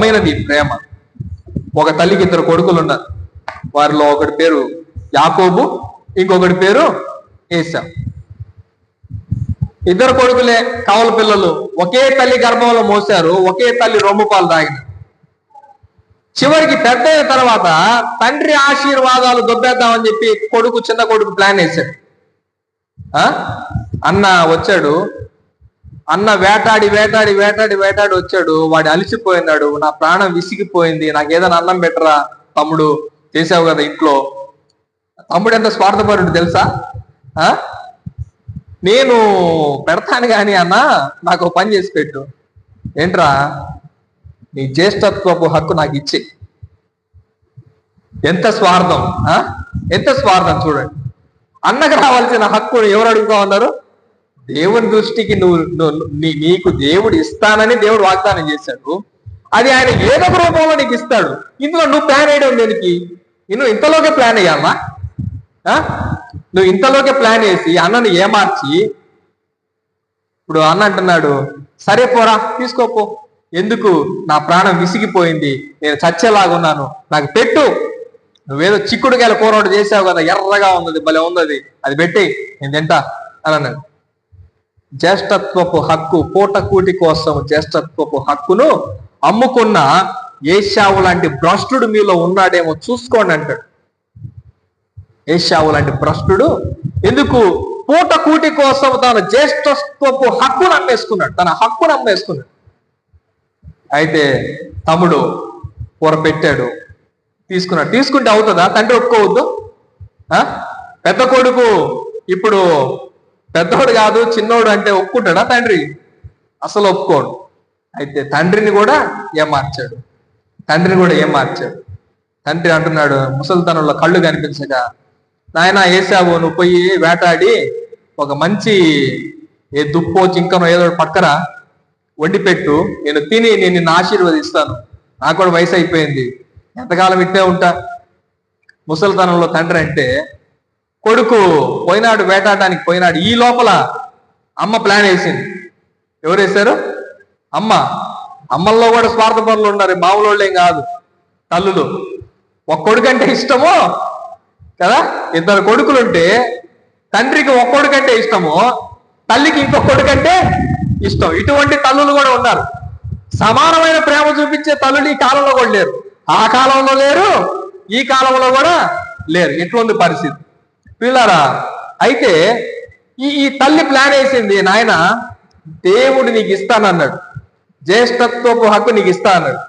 మైనది ప్రేమ. ఒక తల్లికి ఇద్దరు కొడుకులు ఉన్నారు వారిలో ఒకటి పేరు యాకోబు ఇంకొకటి పేరు ఏసా ఇద్దరు కొడుకులే కావల పిల్లలు. ఒకే తల్లి గర్భంలో మోసారు ఒకే తల్లి రొమ్ము పాలు తాగిన చివరికి పెద్ద అయిన తర్వాత తండ్రి ఆశీర్వాదాలు దొబ్బేద్దామని చెప్పి కొడుకు చిన్న కొడుకు ప్లాన్ వేశాడు. ఆ? అన్న వచ్చాడు అన్న వేటాడి వేటాడి వేటాడి వేటాడి వచ్చాడు. వాడు అలిసిపోయినాడు. నా ప్రాణం విసిగిపోయింది. నాకు ఏదైనా అన్నం పెట్టరా? తమ్ముడు చేసావు కదా ఇంట్లో. తమ్ముడు ఎంత స్వార్థపరుడు తెలుసా? ఆ? నేను పెడతాను కానీ అన్న నాకు పని చేసి పెట్టు. ఏంట్రా? నీ జ్యేష్ఠత్వపు హక్కు నాకు ఇచ్చే. ఎంత స్వార్థం ఎంత స్వార్థం చూడండి. అన్నకు రావాల్సిన హక్కును ఎవరు అడుగుతా ఉన్నారు? దేవుని దృష్టికి నువ్వు నీకు దేవుడు ఇస్తానని దేవుడు వాగ్దానం చేశాడు. అది ఆయన ఏదో ఒక రూపంలో నీకు ఇస్తాడు. ఇందులో నువ్వు ప్లాన్ వేయడం దేనికి? నువ్వు ఇంతలోకే ప్లాన్ అయ్యామా ఆ? నువ్వు ఇంతలోకే ప్లాన్ వేసి అన్నను ఏమార్చి ఇప్పుడు అన్న అంటున్నాడు సరే పోరా తీసుకోపో. ఎందుకు? నా ప్రాణం విసిగిపోయింది. నేను చచ్చేలాగున్నాను నాకు పెట్టు. నువ్వేదో చిక్కుడుకాయల కూర ఒకటి చేసావు కదా ఎర్రగా ఉన్నది భలే ఉన్నది. అది పెట్టి నేను తింటా. అని అన్నాడు. జ్యేష్ఠత్వపు హక్కు పూటకూటి కోసం జ్యేష్ఠత్వపు హక్కును అమ్ముకున్న ఏషావు లాంటి భ్రష్టుడు మీలో ఉన్నాడేమో చూసుకోండి అంటాడు. ఏషావు లాంటి భ్రష్టుడు ఎందుకు? పూటకూటి కోసం తన జ్యేష్ఠత్వపు హక్కును అమ్మేసుకున్నాడు తన హక్కును అమ్మేసుకున్నాడు. అయితే తమ్ముడు కూర పెట్టాడు తీసుకున్నాడు తీసుకుంటే అవుతుందా? తండ్రి ఒప్పుకోవద్దు? పెద్ద కొడుకు ఇప్పుడు పెద్దోడు కాదు చిన్నోడు అంటే ఒప్పుకుంటాడా తండ్రి? అసలు ఒప్పుకోడు. అయితే తండ్రిని కూడా ఏమార్చాడు తండ్రిని కూడా ఏమార్చాడు తండ్రి అంటున్నాడు ముసలితనంలో కళ్ళు కనిపించక నాయన వేసావు నువ్వు పోయి వేటాడి ఒక మంచి ఏ దుప్పో జింకనో ఏదో పక్కన వండి పెట్టు. నేను తిని నేను నిన్ను ఆశీర్వదిస్తాను. నాకు కూడా వయసు అయిపోయింది. ఎంతకాలం ఇట్టే ఉంటా? ముసలితనంలో తండ్రి అంటే కొడుకు పోయినాడు వేటాడడానికి పోయినాడు. ఈ లోపల అమ్మ ప్లాన్ వేసింది. ఎవరు వేశారు? అమ్మ. అమ్మల్లో కూడా స్వార్థపరులు ఉన్నారు. మామూలు వాళ్ళేం కాదు. తల్లులు. ఒక కొడుకంటే ఇష్టము కదా? ఇద్దరు కొడుకులుంటే తండ్రికి ఒక కొడుకు ఇష్టము తల్లికి ఇంకొక కొడుకంటే ఇష్టం. ఇటువంటి తల్లులు కూడా ఉన్నారు. సమానమైన ప్రేమ చూపించే తల్లులు ఈ కాలంలో కూడా లేరు. ఆ కాలంలో లేరు ఈ కాలంలో కూడా లేరు. ఎటువంటి పరిస్థితి? పిల్లరా అయితే ఈ ఈ తల్లి ప్లాన్ వేసింది నాయన దేవుడు నీకు ఇస్తానన్నాడు. జ్యేష్ఠత్వపు హక్కు నీకు ఇస్తా అన్నాడు